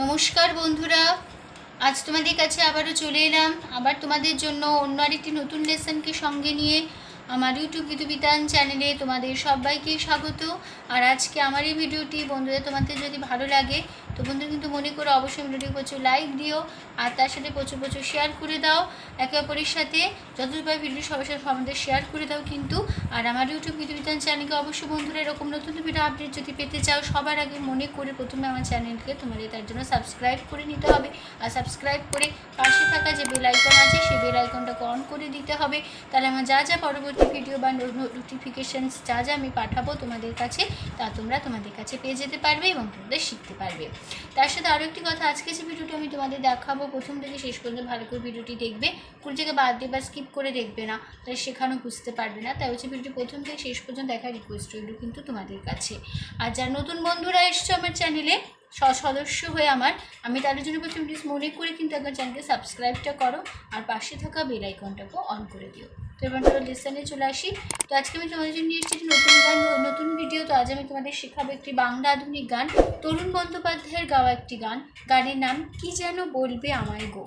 নমস্কার বন্ধুরা। আজ তোমাদের কাছে আবারও চলে এলাম। আবার তোমাদের জন্য অন্য আরেকটি নতুন লেসনকে সঙ্গে নিয়ে আমার ইউটিউব বিদুবিতান চ্যানেলে তোমাদের সবাইকে স্বাগত। আর আজকে আমার এই ভিডিওটি বন্ধুরা তোমাদের যদি ভালো লাগে তো বন্ধুরা কিন্তু মনে করে অবশ্যই ভিডিওটি প্রচুর লাইক দিও, আর তার সাথে প্রচুর প্রচুর শেয়ার করে দাও। একে অপরের সাথে যতটুকু ভিডিও সবার সাথে আমাদের শেয়ার করে দাও কিন্তু। আর আমার ইউটিউব বিধুবিতান চ্যানেলকে অবশ্যই বন্ধুরা এরকম নতুন ভিডিও আপডেট যদি পেতে চাও, সবার আগে মনে করে প্রথমে আমার চ্যানেলকে তোমাদের তার জন্য সাবস্ক্রাইব করে নিতে হবে। আর সাবস্ক্রাইব করে পাশে থাকা যে বেল আইকন আছে, সেই বেল আইকনটাকে অন করে দিতে হবে। তাহলে আমার যা যা পরবর্তী ভিডিও বা নোটিফিকেশানস যা যা আমি পাঠাবো তোমাদের কাছে, তা তোমরা তোমাদের কাছে পেয়ে যেতে পারবে এবং তোমাদের শিখতে পারবে। তার সাথে আরও একটি কথা, আজকে যে ভিডিওটি আমি তোমাদের দেখাবো, প্রথম থেকে শেষ পর্যন্ত ভালো করে ভিডিওটি দেখবে। কোনো জায়গায় বাদ দিয়ে বা স্কিপ করে দেখবে না তাই সেখানেও বুঝতে পারবে না। তাই হচ্ছে ভিডিওটি প্রথম থেকে শেষ পর্যন্ত দেখার রিকোয়েস্ট রইল কিন্তু তোমাদের কাছে। আর যারা নতুন বন্ধুরা এসছো আমার চ্যানেলে সদস্য হয়ে আমার, আমি তাদের জন্য প্রথম প্লিজ মনে করে কিন্তু একবার চ্যানেলকে সাবস্ক্রাইবটা করো, আর পাশে থাকা বেল আইকনটাকেও অন করে দিও। তো এবার আমরা লেসনে চলে আসি। তো আজকে আমি তোমাদের জন্য নিয়ে এসেছি নতুন গান, নতুন ভিডিও তো আজ আমি তোমাদের শেখাবো একটি বাংলা আধুনিক গান, তরুণ বন্দ্যোপাধ্যায়ের গাওয়া একটি গান। গানের নাম কি যেন বলবে আমায় গো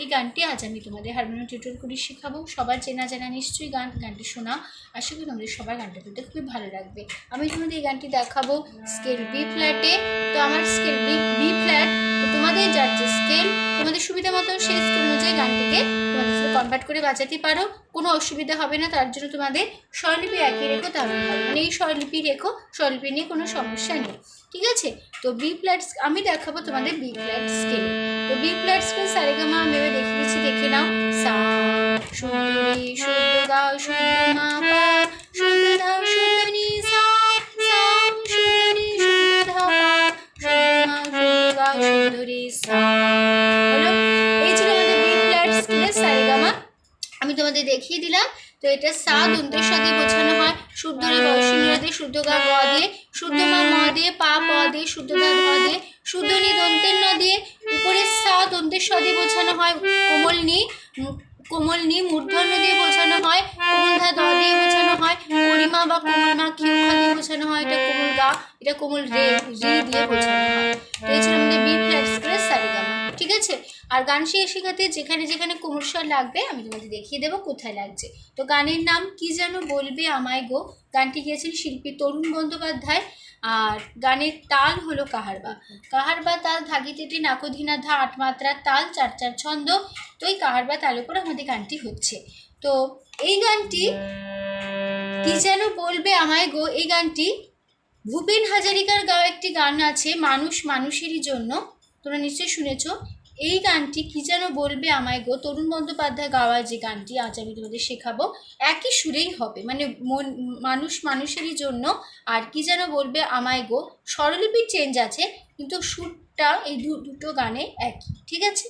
এই গানটি আজ আমি তোমাদের হারমোনিয়াম টিউটোর করে শেখাবো। সবার চেনা জানা নিশ্চয়ই গান, গানটি শোনা আশা করি তোমাদের সবার গানটা তুলতে খুবই ভালো লাগবে। আমি তোমাদের এই গানটি দেখাবো স্কেল বি ফ্ল্যাটে তো আমার স্কেল বি বি ফ্ল্যাট তো তোমাদের যার যে স্কেল তোমাদের সুবিধা মতো সেই স্কেল অনুযায়ী গানটিকে তোমাদের কনভার্ট করে বাজাতে পারো, কোনো অসুবিধা হবে না, তার জন্য তোমাদের স্বরলিপি একই রেখো তাহলে মানে এই স্বরলিপি রেখো, স্বরলিপি নিয়ে কোনো সমস্যা নেই, ঠিক আছে? তো বি ফ্ল্যাট আমি দেখাবো তোমাদের বি ফ্ল্যাট স্কেল তো বি ফ্ল্যাট স্কেল সারেগামা, আমি এবার দেখে দিচ্ছি, দেখে নাও। সা, সুন্দরী শুদ্ধ গাও শুদ্ধ মা দাও শুদ্ধ সা সা, সুন্দরী শুদ্ধ ধা শুদ্ধ মা শুদ্ধ সা। তোমাদের দেখিয়ে দিলাম। তো এটা সা দন্তের সাথে বোঝানো হয়। শুদ্ধ রে বয়সীরা দিয়ে শুদ্ধ গা গ দিয়ে। শুদ্ধ মা ম দিয়ে পা প দিয়ে শুদ্ধ দা ধ দিয়ে। শুদ্ধ নি দন্তের ন দিয়ে। উপরে সা দন্তের স দিয়ে বোঝানো হয়। কোমল নি কোমল নি মূর্ধন্য দিয়ে বোঝানো হয়। কোমল ধা দ দিয়ে বোঝানো হয়। পরিমা বা কোমল মা খিউখা দিয়ে বোঝানো হয়। এটা কোমল গা এটা কোমল রে রি দিয়ে বোঝানো হয়। তো এই ছিল আমাদের বি ফ্ল্যাট আর গান শিখে শেখাতে যেখানে যেখানে কোমল স্বর লাগবে, আমি তোমাদের দেখিয়ে দেবো কোথায় লাগছে। তো গানের নাম কি যেন বলবে আমায় গো? গানটি গিয়েছেন শিল্পী তরুণ বন্দ্যোপাধ্যায়, আর গানের তাল হলো কাহারবা কাহারবা তাল ধাগিতেটি নাকোধিনা ধা আট মাত্রার তাল, চার চার ছন্দ, তো এই কাহারবা তাল উপর আমাদের গানটি হচ্ছে। তো এই গানটি কি যেন বলবে আমায় গো? এই গানটি ভূপেন হাজারিকার গাওয়া একটি গান আছে, মানুষ মানুষেরই জন্য। তোমরা নিশ্চয়ই শুনেছ। এই গানটি কি যেন বলবে আমায় গো? তরুণ বন্দ্যোপাধ্যায় গাওয়া যে গানটি, আজ আমি তোমাদের শেখাবো। একই সুরেই হবে। মানে মন, মানুষ মানুষেরই জন্য আর কি যেন বলবে আমায় গো? স্বরলিপির চেঞ্জ আছে, কিন্তু সুরটা এই দুটো গানে একই। ঠিক আছে?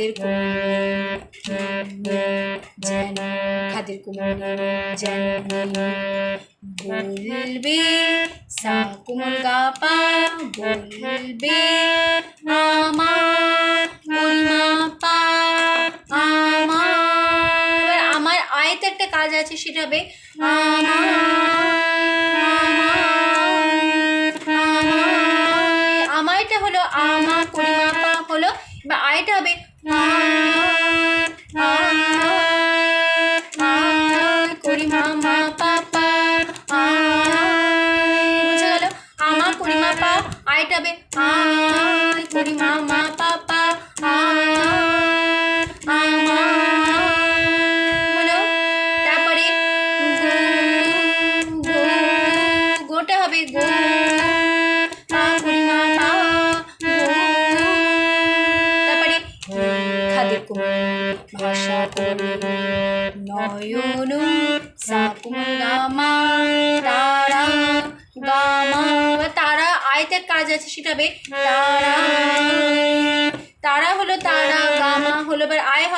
খাদের যেন খাদের যেন বলবে সা কোমল গা পা, বলবে, আমার আমার আমার আয়তে একটা কাজ আছে, সেটা হবে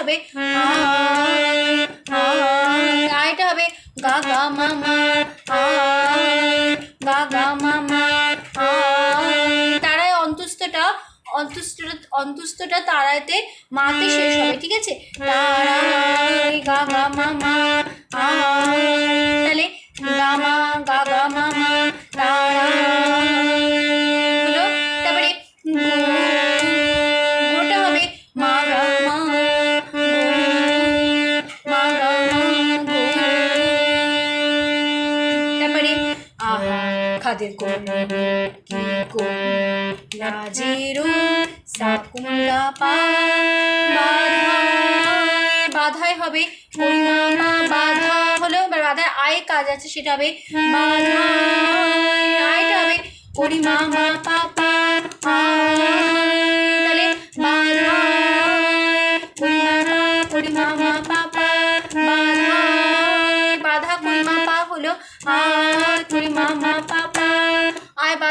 হবে। এটা হবে গা গা মামা গা গা মামা মাতে শেষ হবে, ঠিক আছে? তারা গা গা মামা, তাহলে গা গা মামা তারা সাদের কোন কি কোন বাধায় হবে। বাধা হলো বাধায় আয় কাজ আছে, সেটা হবে আয়টা হবে পরিমামা পাপা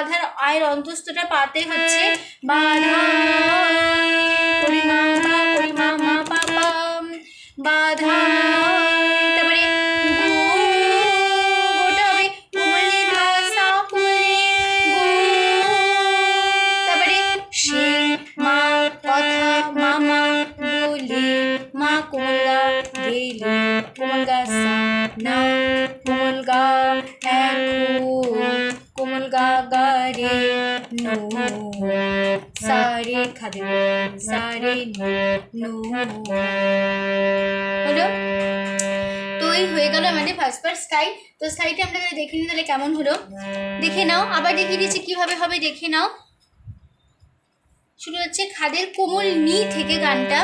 রাধার আয়ের অন্তস্থটা পাতে হচ্ছে। হ্যাঁ। বাধা পরিমা পরিমা বাধা পাসপার স্কাই তো স্কাইটা আমরা দেখে নিই তাহলে কেমন হলো দেখে নাও আবার দেখিয়ে দিচ্ছি কীভাবে হবে দেখে নাও শুরু হচ্ছে খাদের কোমল নি থেকে গানটা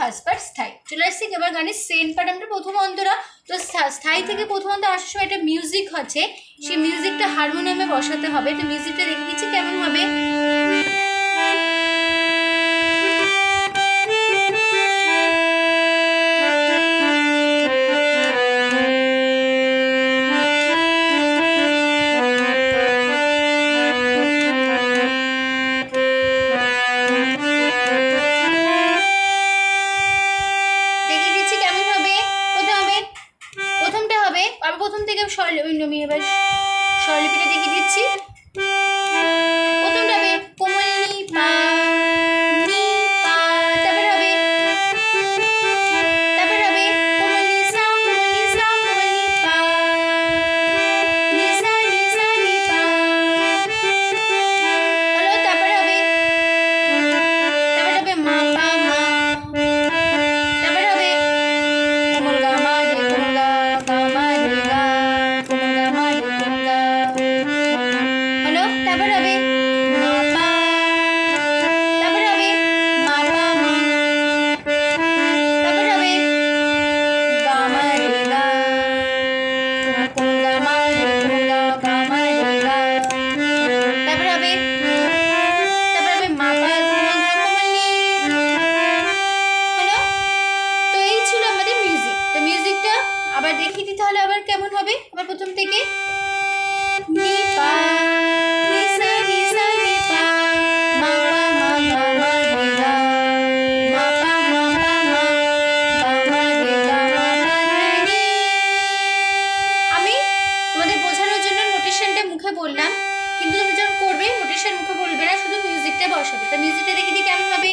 ফার্স্ট স্থায়ী চলে আসছি এবার গানের সেকেন্ড পার্ট আমরা প্রথম অন্তরা তো স্থায়ী থেকে প্রথম অন্তর আসার সময় একটা মিউজিক আছে সেই মিউজিকটা হারমোনিয়ামে বসাতে হবে। তো মিউজিকটা দেখে দিচ্ছি কেমন হবে। বললাম, কিন্তু তুমি যখন করবে নোটেশন মুখে বলবে না, শুধু মিউজিকটা বসাবে। তা মিউজিকটা দেখে দিই কেমন হবে?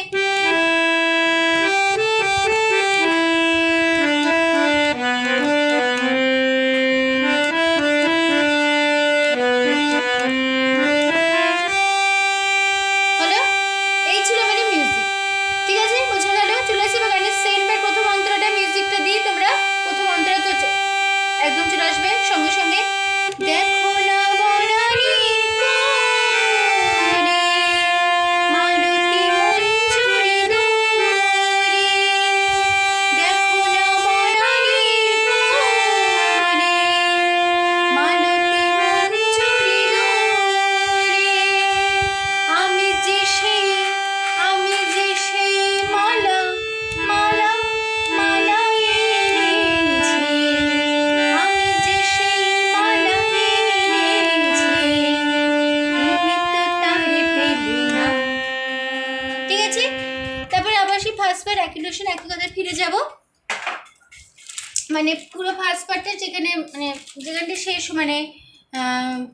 মানে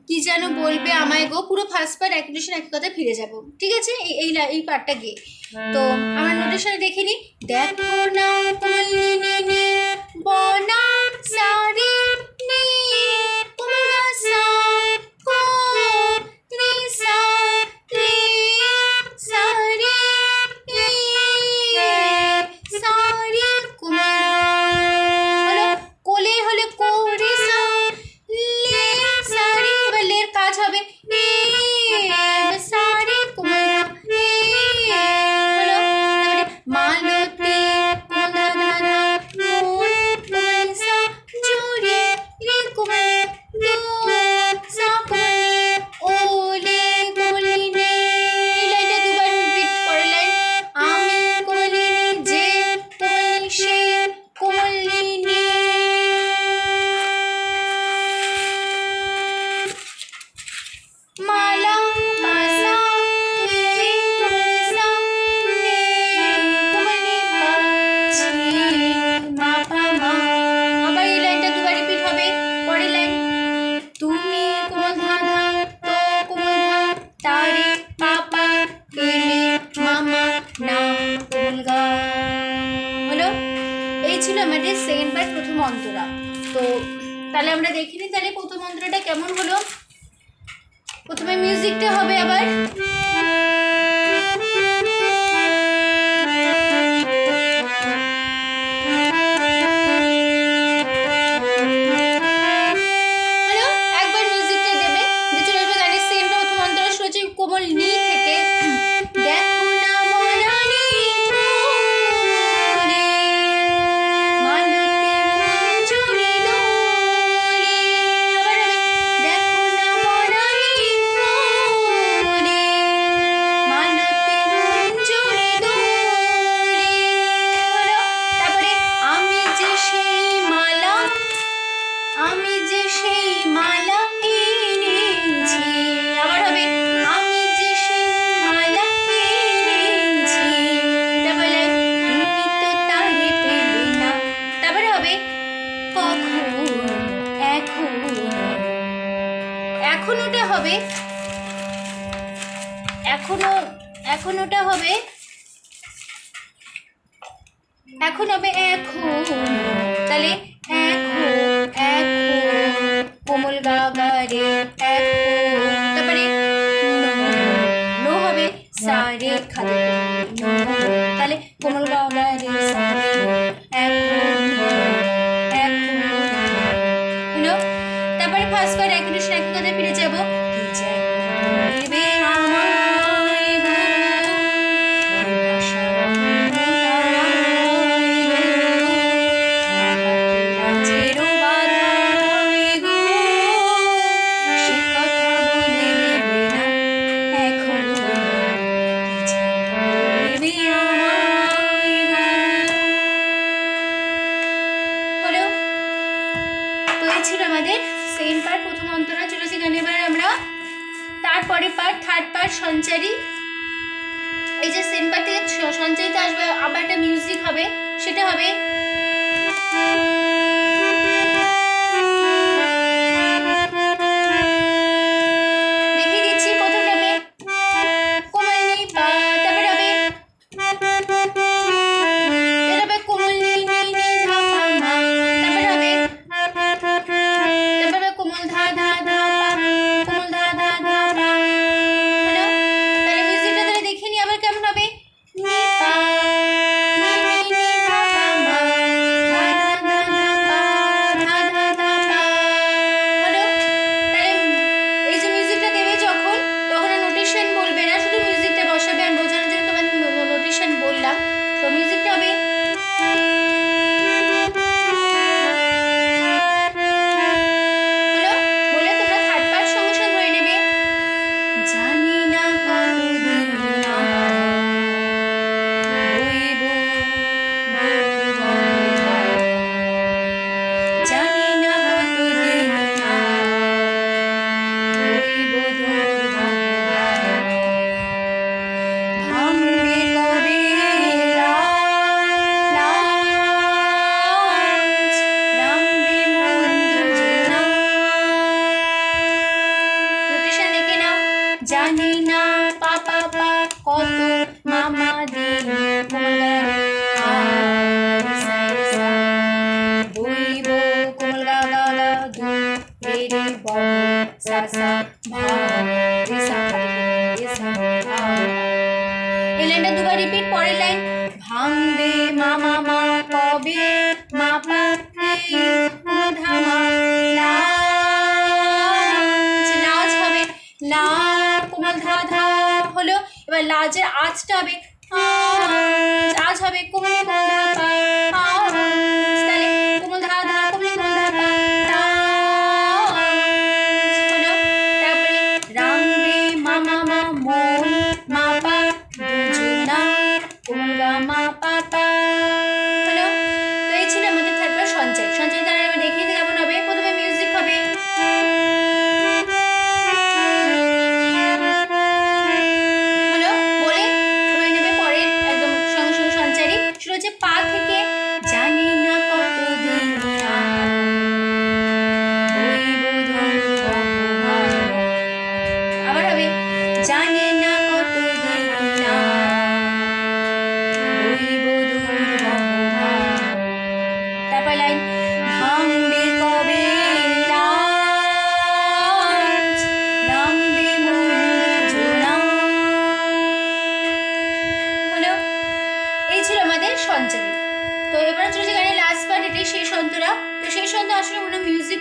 কি যেন বলবে আমায় গো পুরো ফার্স্ট পার্ট এক নোটেশন এক কথায় ফিরে যাব। ঠিক আছে? এই এই পার্টটা গিয়ে। তো আমার হ্যাঁ। নোটেশনে দেখে নিই দেখো না কাজের আজটা হবে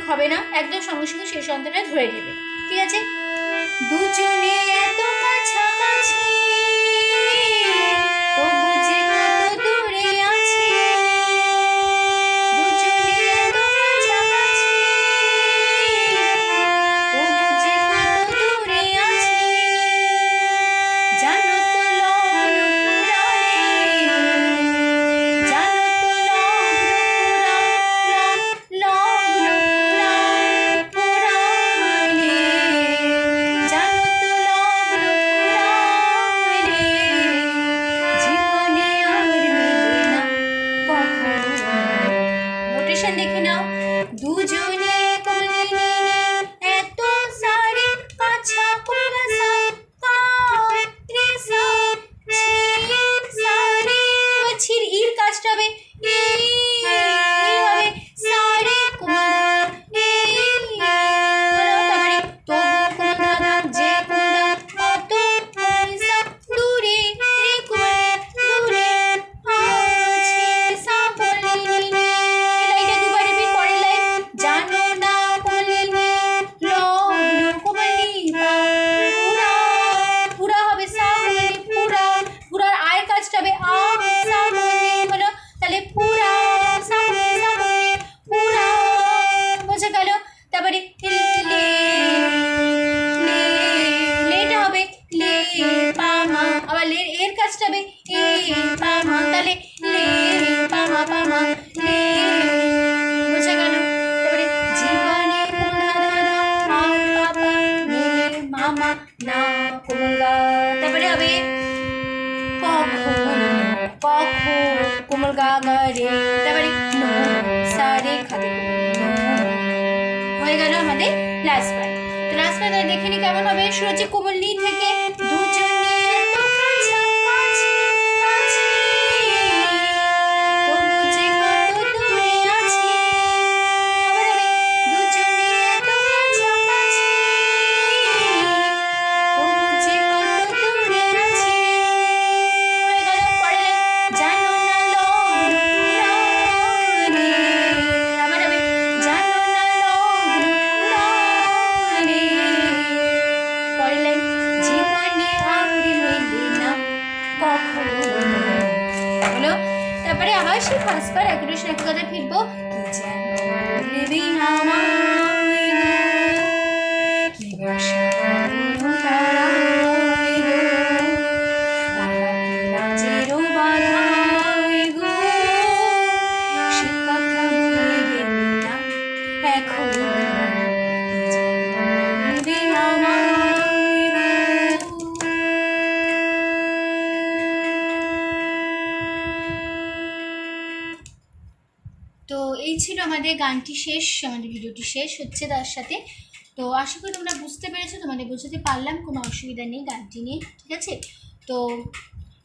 হবে না একদম সঙ্গে সঙ্গে সেই সন্তানটা ধরে নেবে। ঠিক আছে? দুজনে এত কাছাকাছি। লাস্ট দেখে নি কেমন হবে। সুরজি হচ্ছে কোমল নি থেকে হলো তারপরে আবার সেই ফার্স্ট একটু কথা ফিরবো। কি যেন গানটি শেষ, আমাদের ভিডিওটি শেষ হচ্ছে তার সাথে। তো আশা করি তোমরা বুঝতে পেরেছ, তোমাদের বোঝাতে পারলাম, কোনো অসুবিধা নেই গানটি নিয়ে, ঠিক আছে? তো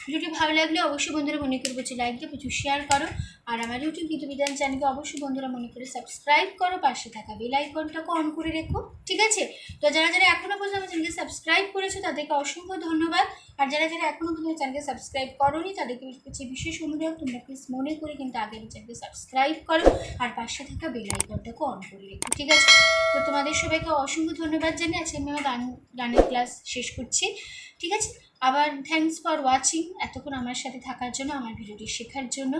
ভিডিওটি ভালো লাগলে অবশ্যই বন্ধুরা মনে করে প্রচুর লাইক দিয়ে প্রচুর শেয়ার করো। আর আমার ইউটিউব বিধান চ্যানেলকে অবশ্যই বন্ধুরা মনে করে সাবস্ক্রাইব করো। পাশে থাকা বেল আইকনটাকে অন করে রেখো, ঠিক আছে? তো যারা যারা এখনও পর্যন্ত আমার চ্যানেলকে সাবস্ক্রাইব করেছ, তাদেরকে অসংখ্য ধন্যবাদ। আর যারা যারা এখনও পর্যন্ত চ্যানেলকে সাবস্ক্রাইব করোনি, তাদেরকে হচ্ছে বিশেষ অনুরোধ, তোমরা প্লিজ মনে করে কিন্তু আগে চ্যানেলকে সাবস্ক্রাইব করো। আর পাশে থাকা বেল আইকনটাকে অন করে রেখো, ঠিক আছে? তো তোমাদের সবাইকে অসংখ্য ধন্যবাদ জানিয়ে আজকে আমি আমার গান, গানের ক্লাস শেষ করছি, ঠিক আছে? আবার থ্যাংকস ফর ওয়াচিং এতক্ষণ আমার সাথে থাকার জন্য, আমার ভিডিওটি শেখার জন্য।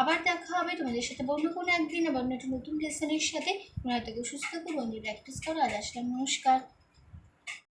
আবার দেখা হবে তোমাদের সাথে অন্য কোনো একদিন আবার একটা নতুন লেসনের সাথে। তোমরা থেকে সুস্থ থাকো বন্ধু প্র্যাকটিস করো আজ আসলাম, নমস্কার।